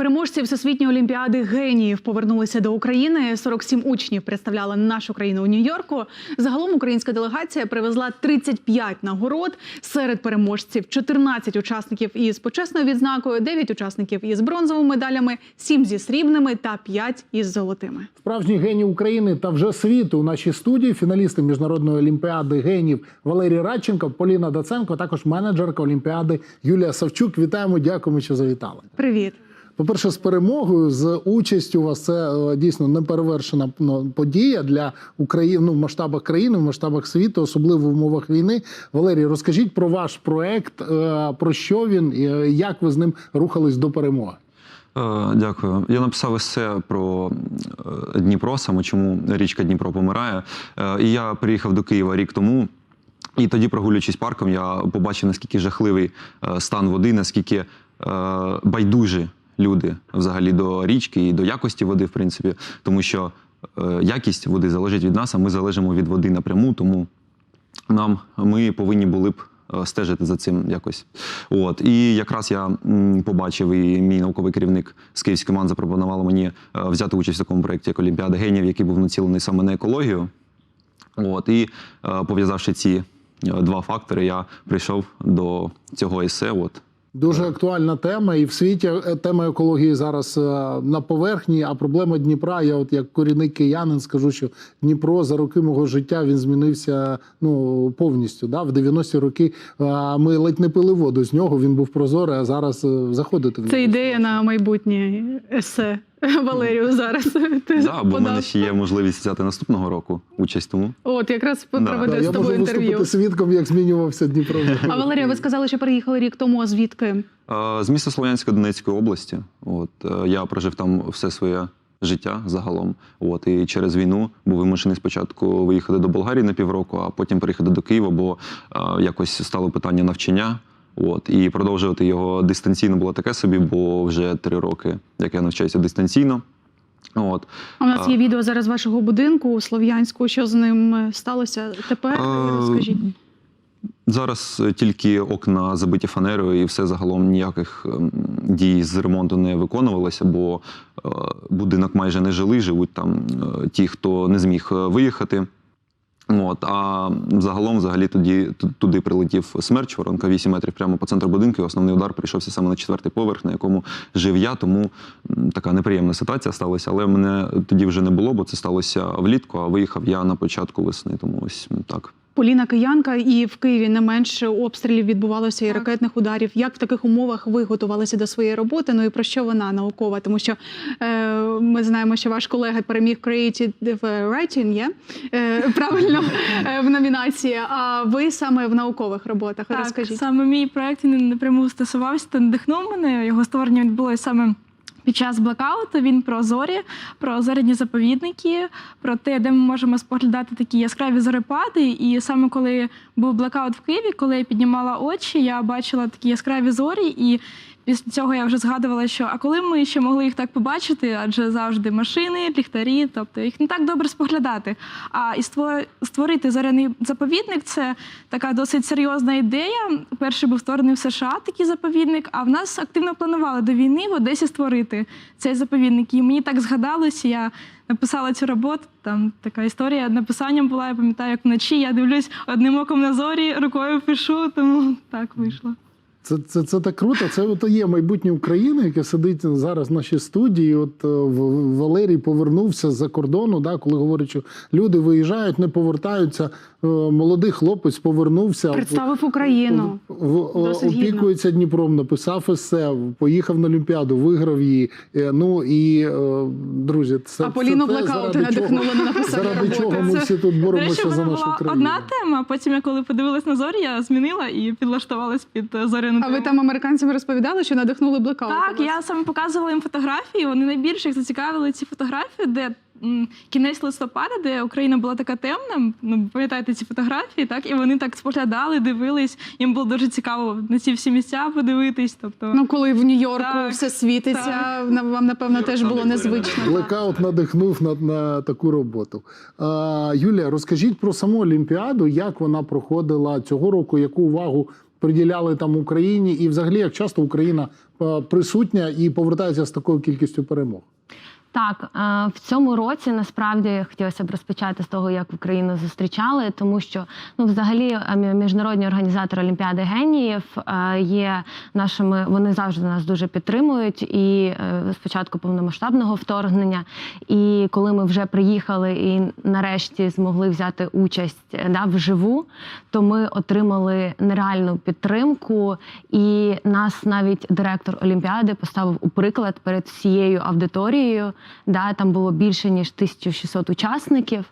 Переможці Всесвітньої олімпіади геніїв повернулися до України. 47 учнів представляли нашу країну у Нью-Йорку. Загалом українська делегація привезла 35 нагород. Серед переможців 14 учасників із почесною відзнакою, 9 учасників із бронзовими медалями, 7 зі срібними та 5 із золотими. Справжній геній України та вже світу у нашій студії фіналісти міжнародної олімпіади генів Валерій Радченко, Поліна Даценко, також менеджерка олімпіади Юлія Савчук. Вітаємо, дякуємо, що завітали. Привіт. По-перше, з перемогою, з участю у вас це е, дійсно неперевершена ну, подія для України ну, в масштабах країни, в масштабах світу, особливо в умовах війни. Валерій, розкажіть про ваш проект, е, про що він, е, як ви з ним рухались до перемоги. Дякую. Я написав есе про Дніпро, саме чому річка Дніпро помирає. І я приїхав до Києва рік тому. І тоді, прогулюючись парком, я побачив, наскільки жахливий стан води, наскільки байдужі люди взагалі до річки і до якості води, в принципі, тому що е, якість води залежить від нас, а ми залежимо від води напряму. Тому нам ми повинні були б е, стежити за цим якось. От і якраз я побачив, і мій науковий керівник з Київської команд запропонували мені е, взяти участь в такому проєкті, як Олімпіада генів, який був націлений саме на екологію. От і пов'язавши ці два фактори, я прийшов до цього есе. От Дуже актуальна тема, і в світі е, тема екології зараз е, на поверхні. А проблема Дніпра. Я, от як корінний киянин, скажу, що Дніпро за роки мого життя він змінився ну повністю. Да? В 90-ті роки е, ми ледь не пили воду з нього. Він був прозорий, а зараз заходити в Це ідея на майбутнє есе Валерію. Зараз ти да, бо в мене подав. ще є можливість взяти наступного року участь. Тому От якраз Да. Да, проведе з я тобою інтерв'ю. виступити свідком, як змінювався Дніпро. А Валерія, ви сказали, що переїхали рік тому. А звідки? Е, З міста Слов'янська Донецької області. От е, я прожив там все своє життя загалом. От і через війну був вимушений спочатку виїхати до Болгарії на півроку, а потім приїхати до Києва, бо е, якось стало питання навчання. От і продовжувати його дистанційно було таке собі, бо вже три роки, як я навчаюся дистанційно. От А у нас А. є відео зараз вашого будинку у Слов'янську. Що з ним е, сталося тепер? Е, Розкажіть. Зараз е, тільки окна забиті фанерою, і все загалом ніяких ем, дій з ремонту не виконувалося, бо е, будинок майже не жили, живуть там ті, хто не зміг виїхати. От, а загалом, взагалі, тоді туди прилетів смерч, воронка 8 метрів прямо по центру будинку. І основний удар прийшовся саме на четвертий поверх, на якому жив я. Тому така неприємна ситуація сталася. Але мене тоді вже не було, бо це сталося влітку. А виїхав я на початку весни. Тому ось так. Поліна Киянка, і в Києві не менше обстрілів відбувалося і ракетних ударів. Як в таких умовах ви готувалися до своєї роботи? Ну і про що вона наукова? Тому що е, ми знаємо, що ваш колега переміг Creative Writing, є е, правильно е, в номінації. А ви саме в наукових роботах. Так, Розкажіть. саме мій проект він напряму стосувався та надихнув мене. Його створення відбулося саме. Під час блекауту він про зорі, про зоряні заповідники, про те, де ми можемо споглядати такі яскраві зорепади. І саме коли був блекаут в Києві, коли я піднімала очі, я бачила такі яскраві зорі, і після цього я вже згадувала, що а коли ми ще могли їх так побачити, адже завжди машини, ліхтарі, тобто їх не так добре споглядати. А і створити зоряний заповідник це така досить серйозна ідея. Перший був створений в США такий заповідник, а в нас активно планували до війни в Одесі створити цей заповідник. І мені так згадалось, я написала цю роботу. Там така історія написанням була. Я пам'ятаю, як вночі я дивлюсь одним оком на зорі, рукою пишу, тому так вийшло. Це, це, це так круто. Це от є майбутнє України, яке сидить зараз в нашій студії. От е, Валерій повернувся з-за кордону, да, коли говорять, що люди виїжджають, не повертаються. Е, Молодий хлопець повернувся. Представив Україну. В, в, Досить гідно. опікується Дніпром, написав есе, поїхав на Олімпіаду, виграв її. Е, Ну і друзі, це А Поліну блекаути заради на написання Заради роботи. чого ми Це- всі тут боремося речі, за нашу країну. одна тема. Потім я коли подивилась на зорі, я змінила і підлаштувалась під зоряну А ви там американцям розповідали, що надихнули блекаут? Так, я саме показувала їм фотографії. Вони найбільше їх зацікавили ці фотографії, де м, кінець листопада, де Україна була така темна. Ну пам'ятаєте ці фотографії, так і вони так споглядали, дивились. Їм було дуже цікаво на ці всі місця подивитись. Тобто Ну, коли в Нью-Йорку Так, все світиться, так. на- вам напевно теж було незвично. Блекаут надихнув на, на таку роботу. А, Юлія, розкажіть про саму Олімпіаду, як вона проходила цього року, яку увагу приділяли там Україні, і взагалі як часто Україна е, присутня і повертається з такою кількістю перемог? Так, е, в цьому році насправді хотілося б розпочати з того, як Україну зустрічали, тому що ну, взагалі, е, міжнародні організатори Олімпіади геніїв е, є нашими, вони завжди нас дуже підтримують. І е, з початку повномасштабного вторгнення, і коли ми вже приїхали і нарешті змогли взяти участь да, вживу, то ми отримали нереальну підтримку, і нас навіть директор Олімпіади поставив у приклад перед всією аудиторією. Да, там було більше ніж 1600 учасників.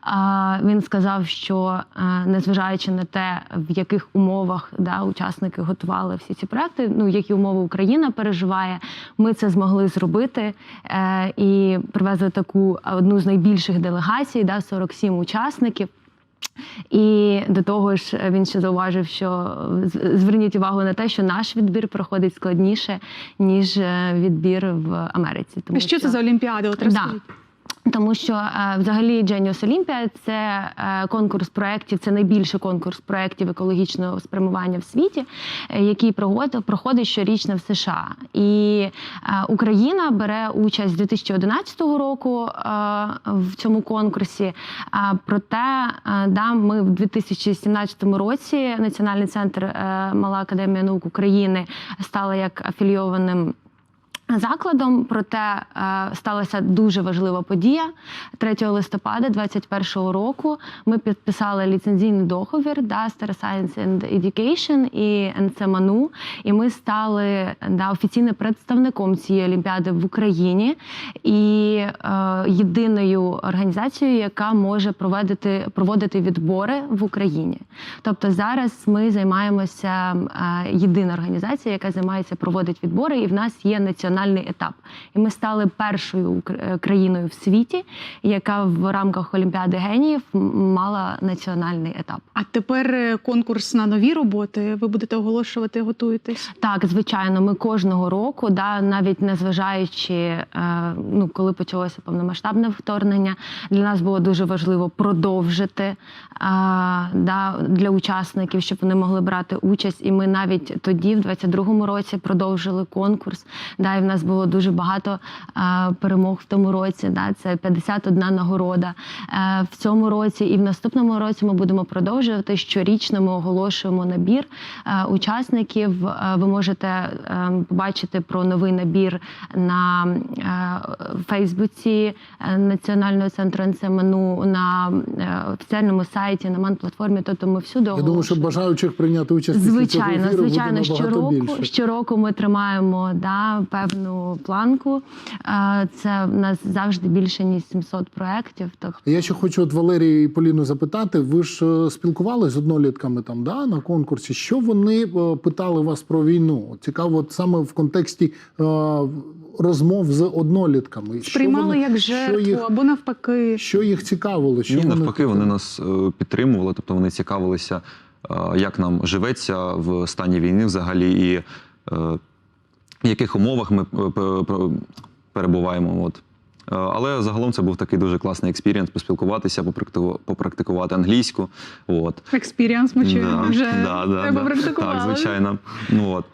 А, він сказав, що е, незважаючи на те, в яких умовах да, учасники готували всі ці проекти, ну які умови Україна переживає, ми це змогли зробити е, і привезли таку одну з найбільших делегацій, да, 47 учасників. І до того ж, він ще зауважив, що зверніть увагу на те, що наш відбір проходить складніше ніж е, відбір в Америці. Тому що це за Олімпіада? От Да. Тому що е, взагалі Genius Olympia – це е, конкурс проєктів, це найбільший конкурс проєктів екологічного спрямування в світі, е, який проходить щорічно в США. І Україна бере участь з 2011 року в цьому конкурсі. Проте, да, ми в 2017 році Національний центр Мала академія наук України стала як афілійованим. Закладом, проте е, сталася дуже важлива подія 3 листопада 2021 року. Ми підписали ліцензійний договір да, Star Science and Education і НЦМАНУ, і ми стали да, офіційним представником цієї олімпіади в Україні і е, єдиною організацією, яка може проводити, проводити відбори в Україні. Тобто зараз ми займаємося е, єдина організація, яка займається проводить відбори, і в нас є національний етап. І ми стали першою е, країною в світі, яка в рамках Олімпіади геніїв мала національний етап. А тепер е, конкурс на нові роботи. Ви будете оголошувати, готуєтесь? Так, звичайно, ми кожного року, да, навіть незважаючи, е, ну коли почалося повномасштабне вторгнення, для нас було дуже важливо продовжити да, для учасників, щоб вони могли брати участь. І ми навіть тоді, в 22-му році, продовжили конкурс. Да, і в нас було дуже багато е, перемог в тому році. Да, це 51 нагорода. Е, в цьому році і в наступному році ми будемо продовжувати. Щорічно ми оголошуємо набір е, учасників. Е, Ви можете е, побачити про новий набір на е, Фейсбуці Національного центру НЦМНУ, на е, офіціальному сайті, на ман-платформі. Тобто ми всюди Я думаю, що бажаючих прийняти участь після цього Звичайно, звичайно, щороку, більше. щороку ми тримаємо да, певну планку. Е, Це в нас завжди більше ніж 700 проєктів. Тобто Я ще хочу от Валерію і Поліну запитати. Ви ж е, спілкувалися з однолітками там да, на конкурсі. Що вони е, питали вас про війну? Цікаво, от саме в контексті е, розмов з однолітками. Що Сприймали вони- як що жертву їх, або навпаки. що їх цікавило? Що Ні, навпаки, вони нас е, підтримували, тобто вони цікавилися, е, як нам живеться в стані війни взагалі, і е, в яких умовах ми е, пе- пе- перебуваємо. От. Е, Але загалом це був такий дуже класний експірієнс поспілкуватися, попрактикувати англійську. От. Експіріанс ми чуємо вже. да, да, попрактикували. Так, звичайно. Ну, от.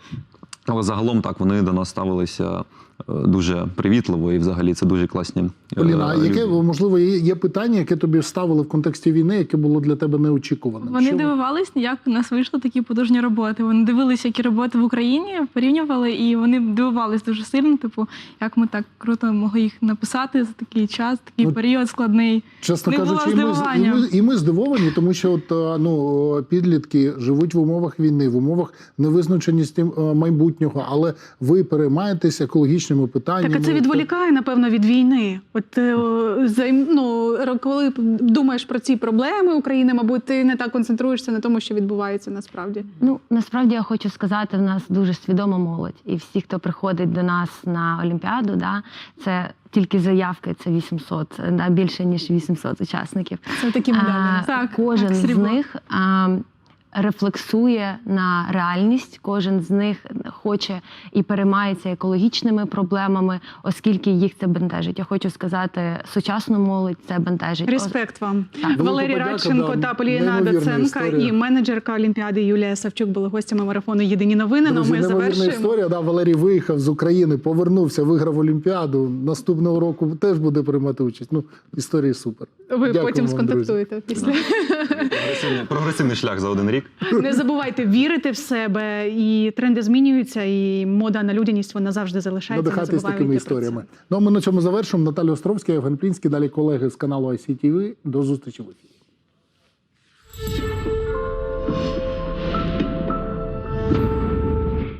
Але загалом так вони до нас ставилися дуже привітливо, і взагалі це дуже класні. е, Поліна, а яке можливо є, питання, яке тобі ставили в контексті війни, яке було для тебе неочікуваним? Вони Що дивувались, як у нас вийшли такі потужні роботи. Вони дивилися, які роботи в Україні, порівнювали, і вони дивувались дуже сильно. Типу, як ми так круто могли їх написати за такий час, такий Ну, період складний. Чесно Не було кажучи, і ми, і, ми, і ми здивовані, тому що от, е, ну, підлітки живуть в умовах війни, в умовах невизначеності е, майбутнього, але ви переймаєтесь екологічними питаннями. Так а це відволікає, напевно, від війни. От е, займ, ну, коли думаєш про ці проблеми України, мабуть, ти не так концентруєшся на тому, що відбувається насправді. Ну насправді я хочу сказати, в нас дуже свідома молодь, і всі, хто приходить до нас на Олімпіаду, да, це тільки заявки, це 800, да, більше ніж 800 учасників. Це такі медалі. А, Так, кожен так, з них а, рефлексує на реальність. Кожен з них хоче і переймається екологічними проблемами, оскільки їх це бентежить. Я хочу сказати, сучасну молодь це бентежить. Респект вам. Так. Валерій Велика Радченко да, та Поліна Доценка історія. і менеджерка Олімпіади Юлія Савчук були гостями марафону Єдині новини. Ну, Друзі, ми завершуємо. історія. Да, Валерій виїхав з України, повернувся, виграв Олімпіаду. Наступного року теж буде приймати участь. Ну, історії супер. Ви Дякую потім вам, друзі. сконтактуєте після. Прогресивний, прогресивний шлях за один рік. Не забувайте вірити в себе, і тренди змінюються, і мода на людяність вона завжди залишається. Надихатись такими історіями. Ну а ми на цьому завершимо. Наталя Островська, Євген Плінський, далі колеги з каналу ICTV. До зустрічі в ефірі.